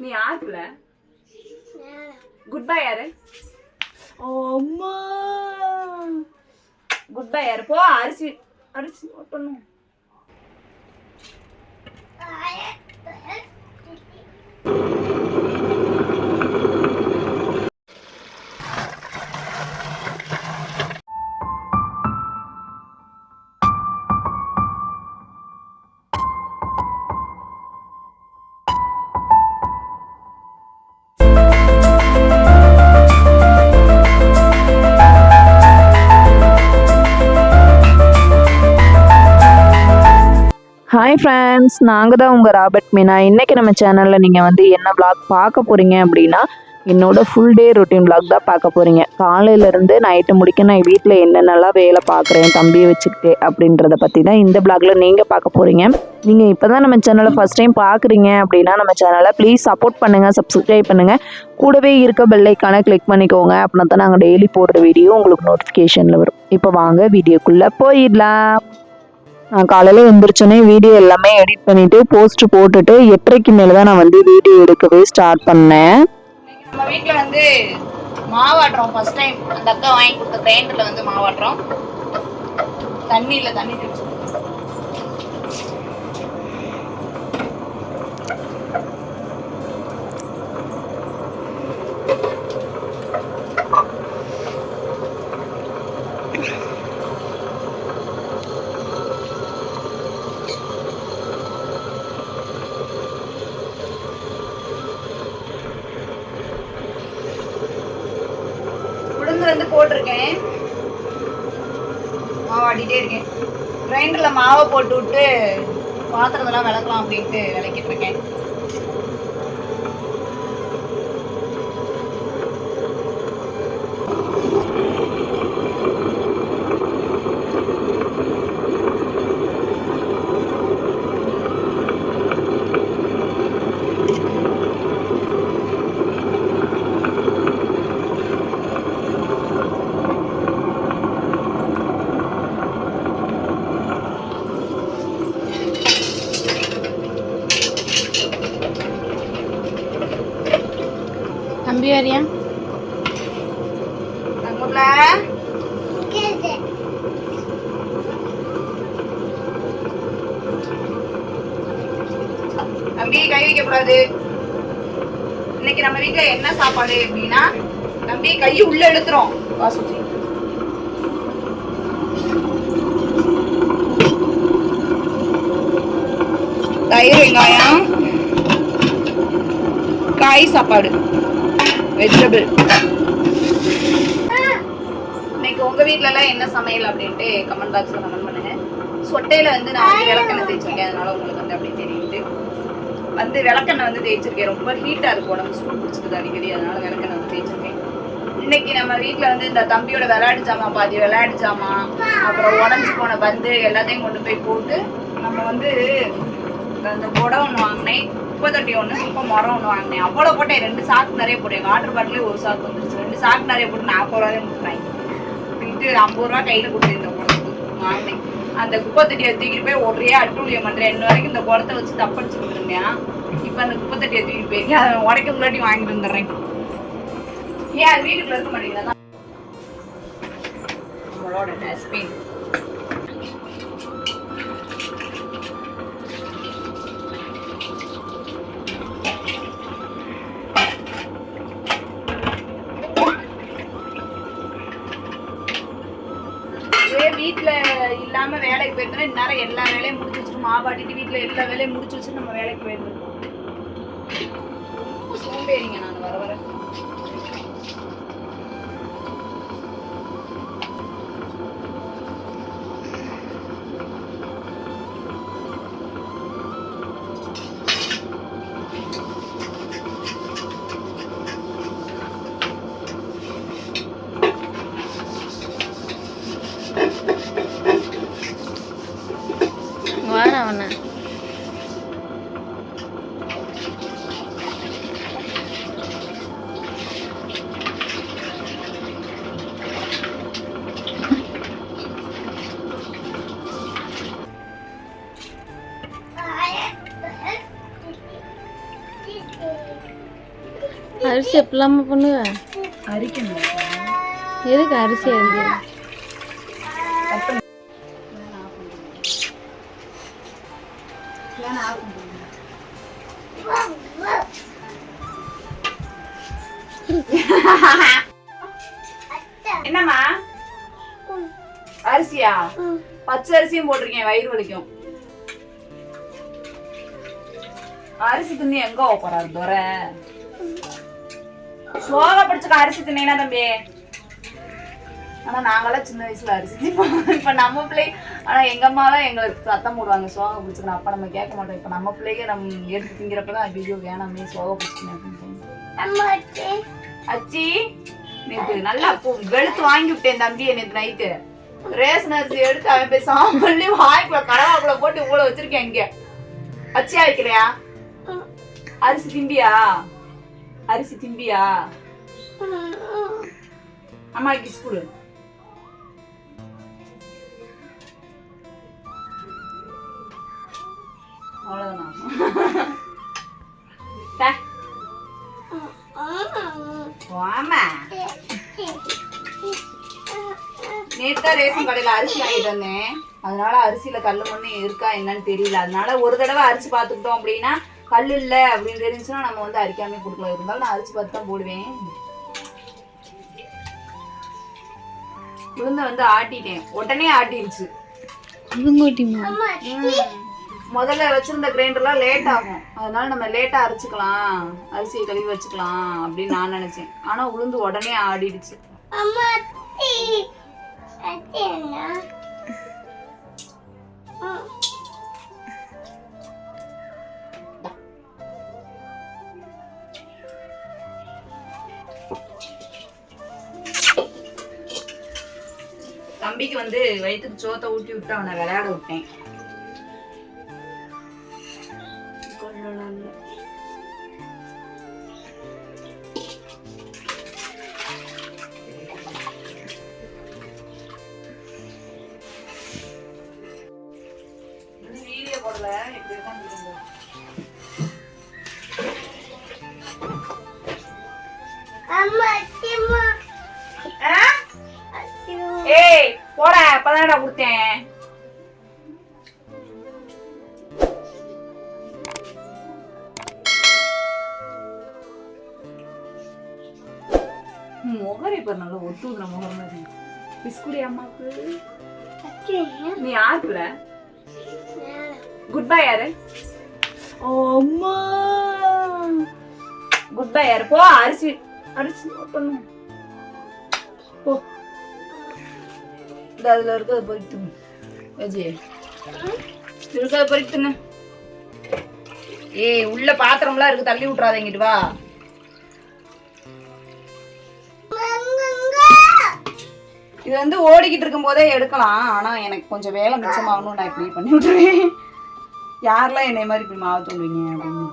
நீ யாருக்குல good bye யாரு? அம்மா. குட் பை யாரு? போ அரிசி அரிசி ஓட்டணும். ஹாய் ஃப்ரெண்ட்ஸ் நாங்கள் தான் உங்கள் ராபர்ட் மீனா. இன்றைக்கி நம்ம சேனலில் நீங்கள் வந்து என்ன ப்ளாக் பார்க்க போகிறீங்க அப்படின்னா என்னோட ஃபுல் டே ரொட்டீன் ப்ளாக் தான் பார்க்க போகிறீங்க காலையிலேருந்து நைட்டு முடிக்க நான் வீட்டில் என்னென்னலாம் வேலை பார்க்குறேன் தம்பியை வச்சுக்கிட்டு அப்படின்றத பற்றி தான் இந்த vlogல நீங்கள் பார்க்க போகிறீங்க நீங்கள் இப்போ தான் நம்ம சேனலை ஃபஸ்ட் டைம் பார்க்குறீங்க அப்படின்னா நம்ம சேனலை ப்ளீஸ் சப்போர்ட் பண்ணுங்கள் சப்ஸ்கிரைப் பண்ணுங்கள் கூடவே இருக்க பெல்லைக்கான கிளிக் பண்ணிக்கோங்க. அப்படின்னா தான் நாங்கள் டெய்லி போடுற வீடியோ உங்களுக்கு நோட்டிஃபிகேஷனில் வரும். இப்போ வாங்க வீடியோக்குள்ளே போயிடலாம். நான் காலையில் எழுந்திரிச்சோன்னே வீடியோ எல்லாமே எடிட் பண்ணிவிட்டு போஸ்ட் போட்டுட்டு எட்டரைக்கு மேலே தான் நான் வந்து வீடியோ எடுக்கவே ஸ்டார்ட் பண்ணேன் நம்ம வீட்டில் வந்து மாவாட்டுறோம் ஃபஸ்ட் டைம் அந்த அக்கா வாங்கி கொடுத்த கிரைண்டரில் வந்து மாவாட்டுறோம் தண்ணியில் தண்ணி தெளிச்சு you வந்து போட்டிருக்கேன் மாவாடிட்டே இருக்கேன். கிரைண்டரில் மாவை போட்டு விட்டு பாத்திரத்தெல்லாம் விளக்கலாம் அப்படின்ட்டு விளக்கிட்டு இருக்கேன். தம்பி வரியா தம்பி கை வைக்க கூடாது இன்னைக்கு நம்ம வீட்டுல என்ன சாப்பாடு அப்படின்னா தம்பி கை உள்ள எடுத்துரும் வாசுச்சி தயிர் வெங்காயம். காய் சாப்பாடு. வெஜிடபிள் இன்னைக்கு உங்க வீட்ல என்ன சமையல் அப்படின்ட்டு கமெண்ட் பாக்ஸ்ல கமெண்ட் பண்ணுங்க. சொட்டையில வந்து நான் வந்து விளக்கெண்ணெய் தேய்ச்சிருக்கேன். அதனால உங்களுக்கு வந்து அப்படி தெரியுது. வந்து விளக்கெண்ணெய் வந்து தேய்ச்சிருக்கேன். ரொம்ப ஹீட்டா இருக்கும் உடம்பு சூடு பிடிச்சிருக்குது அடிக்கடி. அதனால விளக்கெண்ணெய் வந்து தேய்ச்சிருக்கேன். இன்னைக்கு நம்ம வீட்டில் வந்து இந்த தம்பியோட விளையாட்டு ஜாமான் பாதி விளையாட்டு ஜாமான் அப்புறம் உடஞ்சி போன பந்து எல்லாத்தையும் கொண்டு போய் போட்டு நம்ம வந்து அந்த குடம் ஒன்று வாங்கினேன். குப்பை ஒன்று குப்பை மரம் ஒன்று வாங்கினேன். அவ்வளோ போட்டேன். ரெண்டு சாக்கு நிறைய போட்டேன். வாட்டர் பாட்டிலே ஒரு சாக்கு வந்துருச்சு. ரெண்டு சாக்கு நிறைய போட்டு நாற்பது ரூபாயே முட்டினாங்க. அப்படின்ட்டு ஐம்பது ரூபா கையில் கொடுத்துருந்த குளத்துக்கு வாங்கினேன். அந்த குப்பை தட்டியை தூக்கிட்டு போய் ஒரே அட்டூழியம் பண்ணுறேன் இன்ன வரைக்கும் இந்த குளத்தை வச்சு தப்படிச்சு கொடுத்துருந்தேன். இப்போ அந்த குப்பை தட்டியை தூக்கிட்டு போய் அதை உடைக்க முன்னாடி வாங்கிட்டு வந்துடுறேன். ஏன் அது வீட்டுக்குள்ள இருக்க மாட்டேங்கிறதா நம்மளோட டஸ்ட்பின் நம்ம வேலைக்கு போயிருந்தோம் இந்நேரம் எல்லா வேலையும் முடிச்சு வச்சுட்டு மாவாட்டிட்டு வீட்டில் எல்லா வேலையும் முடிச்சு வச்சுட்டு நம்ம வேலைக்கு போயிருந்தோம் ரொம்ப சோம்பேறிங்க நான் வர வர. அரிசி எப்படிலாமா பண்ணுவ? அரிக்கணும் எதுக்கு அரிசி அரிக்க என்னம்மா? அரிசியா? பச்சை அரிசியும் போட்டிருக்கேன் வயிறு வலிக்கும். அரிசி துணி எங்க போறாரு துரை? சோக பிடிச்சுக்க அரிசி தின்னா தம்பி? ஆனா நாங்களாம் சின்ன வயசுல அரிசி. இப்ப நம்ம பிள்ளை ஆனா எங்க அம்மாலாம் எங்களுக்கு சத்தம் போடுவாங்க சோக பிடிச்சுக்கணும் அப்ப நம்ம கேட்க மாட்டோம். இப்ப நம்ம பிள்ளைங்க நம்ம எடுத்து திங்கிறப்பதான் ஐயோ வேணாமே சோக பிடிச்சுக்கணும். அச்சி நேத்து நல்லா வெளுத்து வாங்கி விட்டேன் தம்பியை நேத்து நைட்டு ரேஷன் அரிசி எடுத்து அவன் போய் சாம்பல்லி வாய்க்குள்ள கடவாக்குள்ள போட்டு ஊற வச்சிருக்கேன் இங்க. அச்சியா வைக்கலையா அரிசி திம்பியா? அரிசி திம்பியா? அம்மா கிஸ் கொடு நேத்தா ரேஷன் கடையில அரிசி வாங்கிட்டு வந்தேன். அதனால அரிசியில கல்லு மண்ணு இருக்கா என்னன்னு தெரியல. அதனால ஒரு தடவை அரிசி பார்த்துக்கிட்டோம் அப்படின்னா கல் இல்ல அப்படின்னு தெரிஞ்சுன்னா நம்ம வந்து அரிக்காம கொடுக்கலாம். இருந்தாலும் நான் அரிசி பார்த்து தான் போடுவேன். உளுந்த வந்து ஆட்டிட்டேன். உடனே ஆட்டிருச்சு. முதல்ல வச்சிருந்த கிரைண்டர்லாம் லேட் ஆகும். அதனால நம்ம லேட்டா அரைச்சுக்கலாம். அரிசியை கழுவி வச்சுக்கலாம் அப்படின்னு நான் நினைச்சேன். ஆனா உளுந்து உடனே ஆடிடுச்சு. தம்பிக்கு வந்து வயிற்றுக்கு சோத்தை ஊட்டி விட்டு அவனை விளையாட விட்டேன். போடல இப்படி உட்காந்துருக்கோம் ஏய் போட அப்பதானடா கொடுத்தேன். முகரை பாரு நல்லா ஒத்துதுற முகம் மாதிரி பிஸ்குடி அம்மாக்கு நீ யாருக்குற குட்? பை யாரு? அம்மா. குட் பை யாரு? போ அரிசி அரிசி பண்ணு போ. இந்த அதுல இருக்கிறத பொறித்து வெஜி இருக்கிறத பொறித்துன்னு. ஏய் உள்ள பாத்திரம்லாம் இருக்கு தள்ளி விட்டுறாத வா. இது வந்து ஓடிக்கிட்டு இருக்கும் போதே எடுக்கலாம். ஆனா எனக்கு கொஞ்சம் வேலை மிச்சமாகணும் நான் இப்படி பண்ணி விட்டுருவேன். யாரெல்லாம் என்னை மாதிரி இப்படி மாவு தூண்டுவீங்க அப்படின்னு.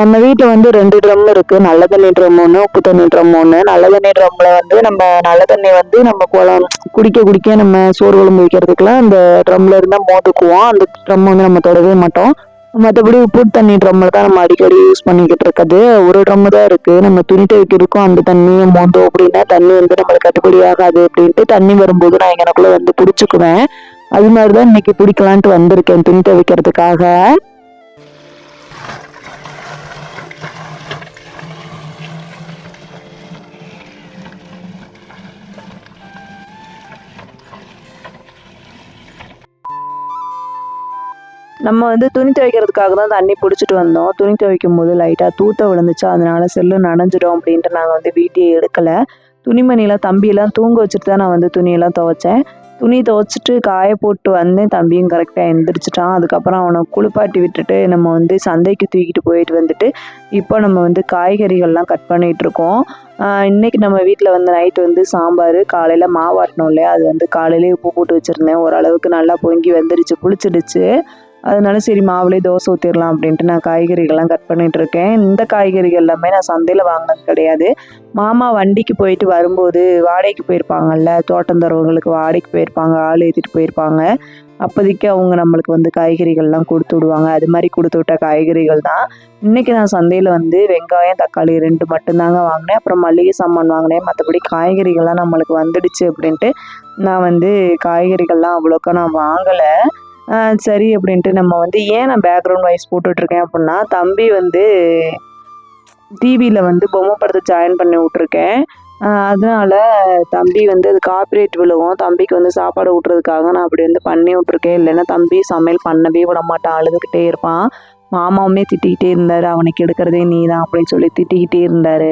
நம்ம வீட்டில் வந்து ரெண்டு ட்ரம் இருக்கு. நல்ல தண்ணி ட்ரம் ஒன்று உப்பு தண்ணி ட்ரம் ஒன்று நல்ல தண்ணி ட்ரம்ல வந்து நம்ம நல்ல தண்ணி வந்து நம்ம குளம் குடிக்க குடிக்க நம்ம சோறு குழம்பு வைக்கிறதுக்குலாம் அந்த ட்ரம்ல இருந்தால் மோதுக்குவோம். அந்த ட்ரம் வந்து நம்ம தொடவே மாட்டோம். மற்றபடி உப்பு தண்ணி ட்ரம்மில் தான் நம்ம அடிக்கடி யூஸ் பண்ணிக்கிட்டு இருக்குது ஒரு ட்ரம் தான் இருக்குது நம்ம துணி துவைக்கிறதுக்கும் அந்த தண்ணியை மோந்தோம் அப்படின்னா தண்ணி வந்து நம்மளுக்கு கட்டுப்படி ஆகாது அப்படின்ட்டு தண்ணி வரும்போது நான் எனக்குள்ள வந்து பிடிச்சிக்குவேன். அது மாதிரி தான் இன்னைக்கு பிடிக்கலான்ட்டு வந்திருக்கேன் துணி துவைக்கிறதுக்காக. நம்ம வந்து துணி துவைக்கிறதுக்காக தான் தண்ணி பிடிச்சிட்டு வந்தோம். துணி துவைக்கும் போது லைட்டாக தூத்த விழுந்துச்சு. அதனால செல்லு நனைஞ்சிடும் அப்படின்ட்டு நாங்கள் வந்து வீட்டையே எடுக்கலை. துணிமணிலாம் தம்பியெல்லாம் தூங்க வச்சுட்டு தான் நான் வந்து துணியெல்லாம் துவைச்சேன். துணி துவைச்சிட்டு காய போட்டு வந்தேன். தம்பியும் கரெக்டாக எந்திரிச்சிட்டான். அதுக்கப்புறம் அவனை குளிப்பாட்டி விட்டுட்டு நம்ம வந்து சந்தைக்கு தூக்கிட்டு போயிட்டு வந்துட்டு இப்போ நம்ம வந்து காய்கறிகள்லாம் கட் பண்ணிகிட்ருக்கோம் இருக்கோம். இன்னைக்கு நம்ம வீட்டில் வந்து நைட்டு வந்து சாம்பார் காலையில் மாவாட்டணும் இல்லையா? அது வந்து காலையிலே உப்பு போட்டு வச்சுருந்தேன். ஓரளவுக்கு நல்லா பொங்கி வந்துருச்சு புளிச்சிடுச்சு. அதனால சரி மாவுலேயே தோசை ஊற்றிடலாம் அப்படின்ட்டு நான் காய்கறிகள்லாம் கட் பண்ணிட்டு இருக்கேன் இந்த காய்கறிகள் எல்லாமே நான் சந்தையில் வாங்கினது கிடையாது. மாமா வண்டிக்கு போயிட்டு வரும்போது வாடகைக்கு போயிருப்பாங்கல்ல தோட்டம் தரவங்களுக்கு வாடகைக்கு போயிருப்பாங்க ஆள் ஏற்றிட்டு போயிருப்பாங்க. அப்போதைக்கு அவங்க நம்மளுக்கு வந்து காய்கறிகள்லாம் கொடுத்து விடுவாங்க. அது மாதிரி கொடுத்து விட்ட காய்கறிகள் தான். இன்னைக்கு நான் சந்தையில் வந்து வெங்காயம் தக்காளி ரெண்டு மட்டும்தாங்க வாங்கினேன். அப்புறம் மளிகை சாமான் வாங்கினேன். மற்றபடி காய்கறிகள்லாம் நம்மளுக்கு வந்துடுச்சு அப்படின்ட்டு நான் வந்து காய்கறிகள்லாம் அவ்வளோக்கா நான் வாங்கலை. சரி அப்படின்ட்டு நம்ம வந்து ஏன் நான் பேக்ரவுண்ட் வாய்ஸ் போட்டுட்ருக்கேன் அப்படின்னா தம்பி வந்து டிவியில் வந்து பொம்மை படத்தை ஜாயின் பண்ணி விட்ருக்கேன் அதனால் அதனால தம்பி வந்து அது காப்பிரைட் விழுவும் தம்பிக்கு வந்து சாப்பாடு ஊட்டுறதுக்காக நான் அப்படி வந்து பண்ணி விட்ருக்கேன் இல்லைன்னா தம்பி சமையல் பண்ணவே விட மாட்டான். அழுதுகிட்டே இருப்பான். மாமாவுமே திட்டிக்கிட்டே இருந்தார். அவனுக்கு எடுக்கிறதே நீ தான் அப்படின்னு சொல்லி திட்டிக்கிட்டே இருந்தார்.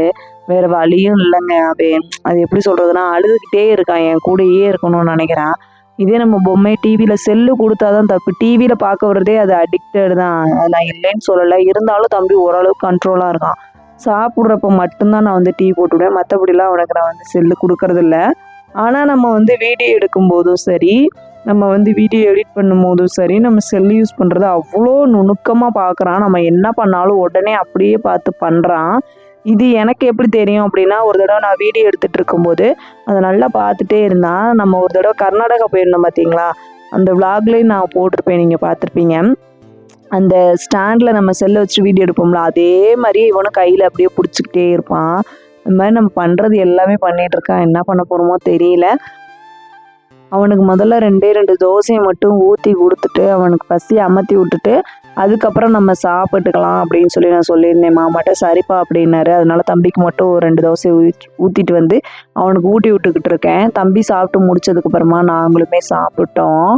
வேறு வழியும் இல்லைங்க. அவன் அது எப்படி சொல்கிறதுனா அழுதுகிட்டே இருக்கான். என் கூடயே இருக்கணும்னு நினைக்கிறான். இதே நம்ம பொம்மை டிவியில் செல்லு கொடுத்தா தான் தப்பு டிவியில் பார்க்க வர்றதே அது அடிக்டட் தான். அது நான் இல்லைன்னு சொல்லலை. இருந்தாலும் தம்பி ஓரளவுக்கு கண்ட்ரோலாக இருக்கான். சாப்பிட்றப்ப மட்டும்தான் நான் வந்து டீ போட்டுவிடுவேன். மற்றபடிலாம் அவனுக்கு நான் வந்து செல்லு கொடுக்கறதில்ல. ஆனால் நம்ம வந்து வீடியோ எடுக்கும்போதும் சரி நம்ம வந்து வீடியோ எடிட் பண்ணும்போதும் சரி நம்ம செல்லு யூஸ் பண்ணுறது அவ்வளோ நுணுக்கமாக பார்க்குறான். நம்ம என்ன பண்ணாலும் உடனே அப்படியே பார்த்து பண்ணுறான் இது எனக்கு எப்படி தெரியும் அப்படின்னா ஒரு தடவை நான் வீடியோ எடுத்துகிட்டு இருக்கும்போது அதை நல்லா பார்த்துட்டே இருந்தான். நம்ம ஒரு தடவை கர்நாடகா போயிருந்தோம் பார்த்தீங்களா அந்த விளாக்லேயும் நான் போட்டிருப்பேன் நீங்கள் பார்த்துருப்பீங்க. அந்த ஸ்டாண்டில் நம்ம செல்லை வச்சு வீடியோ எடுப்போம்ல அதே மாதிரியே இவனும் கையில் அப்படியே பிடிச்சிக்கிட்டே இருப்பான். இந்த மாதிரி நம்ம பண்ணுறது எல்லாமே பண்ணிகிட்ருக்கான் இருக்கான். என்ன பண்ண போகிறோமோ தெரியல. அவனுக்கு முதல்ல ரெண்டே ரெண்டு தோசையை மட்டும் ஊற்றி கொடுத்துட்டு அவனுக்கு பசி அமர்த்தி விட்டுட்டு அதுக்கப்புறம் நம்ம சாப்பிட்டுக்கலாம் அப்படின்னு சொல்லி நான் சொல்லியிருந்தேன். மாமாட்ட சரிப்பா அப்படின்னாரு. அதனால தம்பிக்கு மட்டும் ஒரு ரெண்டு தோசை ஊற்றி ஊற்றிட்டு வந்து அவனுக்கு ஊட்டி விட்டுக்கிட்டு இருக்கேன். தம்பி சாப்பிட்டு முடிச்சதுக்கப்புறமா நாங்களுமே சாப்பிட்டோம்.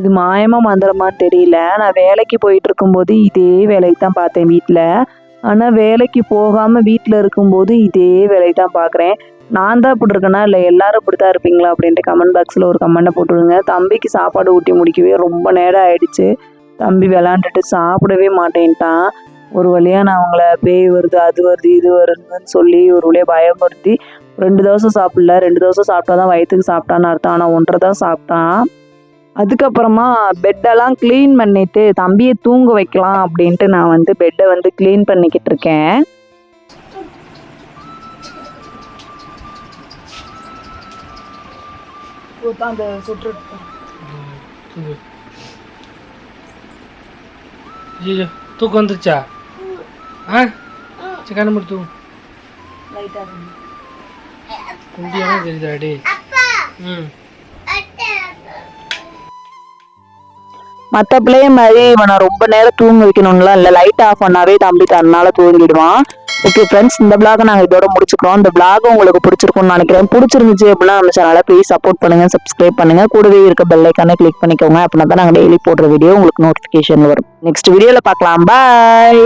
இது மாயமா மந்திரமா தெரியல. நான் வேலைக்கு போயிட்டு இருக்கும்போது இதே வேலைக்கு தான் பார்த்தேன் வீட்டில் ஆனால் வேலைக்கு போகாமல் வீட்டில் இருக்கும்போது இதே வேலையை தான் பார்க்குறேன் நான் தான் இப்படி இருக்கேனா? இல்லை எல்லாரும் இப்படி தான் இருப்பீங்களா? அப்படின்ட்டு கமெண்ட் பாக்ஸில் ஒரு கமெண்ட்டை போட்டுவிடுங்க தம்பிக்கு சாப்பாடு ஊட்டி முடிக்கவே ரொம்ப நேரம் ஆயிடுச்சு. தம்பி விளாண்டுட்டு சாப்பிடவே மாட்டேன்ட்டான். ஒரு வழியாக நான் அவங்கள பேய் வருது அது வருது இது வருதுன்னு சொல்லி ஒரு வழியாக பயமுறுத்தி ரெண்டு தோசை சாப்பிடல ரெண்டு தோசை சாப்பிட்டா தான் வயிற்றுக்கு சாப்பிட்டான்னு அர்த்தம். ஆனால் ஒன்றரை தான் சாப்பிட்டான். அதுக்கப்புறமா பெட்டெல்லாம் க்ளீன் பண்ணிட்டு தம்பியை தூங்க வைக்கலாம் அப்படின்ட்டு நான் வந்து பெட்டை வந்து க்ளீன் பண்ணிக்கிட்டு இருக்கேன். தூக்கம் வந்துருச்சா? ஆ? சரி கண்ணு மூடி தூங்கு. லைட்டாக குண்டியான தெரியுதாடி ம். மற்ற பிள்ளைய மாதிரி இவனை ரொம்ப நேரம் தூங்க வைக்கணும்லாம் இல்லை. லைட் ஆஃப் பண்ணாவே தம்பி தன்னால தூங்கிடுவான். ஓகே ஃப்ரெண்ட்ஸ் இந்த பிளாக நாங்கள் இதோட முடிச்சுக்கிறோம். இந்த பிளாக் உங்களுக்கு பிடிச்சிருக்கும்னு நினைக்கிறேன். பிடிச்சிருந்துச்சு அப்படின்னா நம்ம சேனலை ப்ளீஸ் சப்போர்ட் பண்ணுங்க சப்ஸ்கிரைப் பண்ணுங்க. கூடவே இருக்க பெல் ஐக்கானே கிளிக் பண்ணிக்கோங்க. அப்படின்னா தான் நாங்கள் டெய்லி போடுற வீடியோ உங்களுக்கு நோட்டிஃபிகேஷன் வரும். நெக்ஸ்ட் வீடியோவில் பார்க்கலாம். பாய்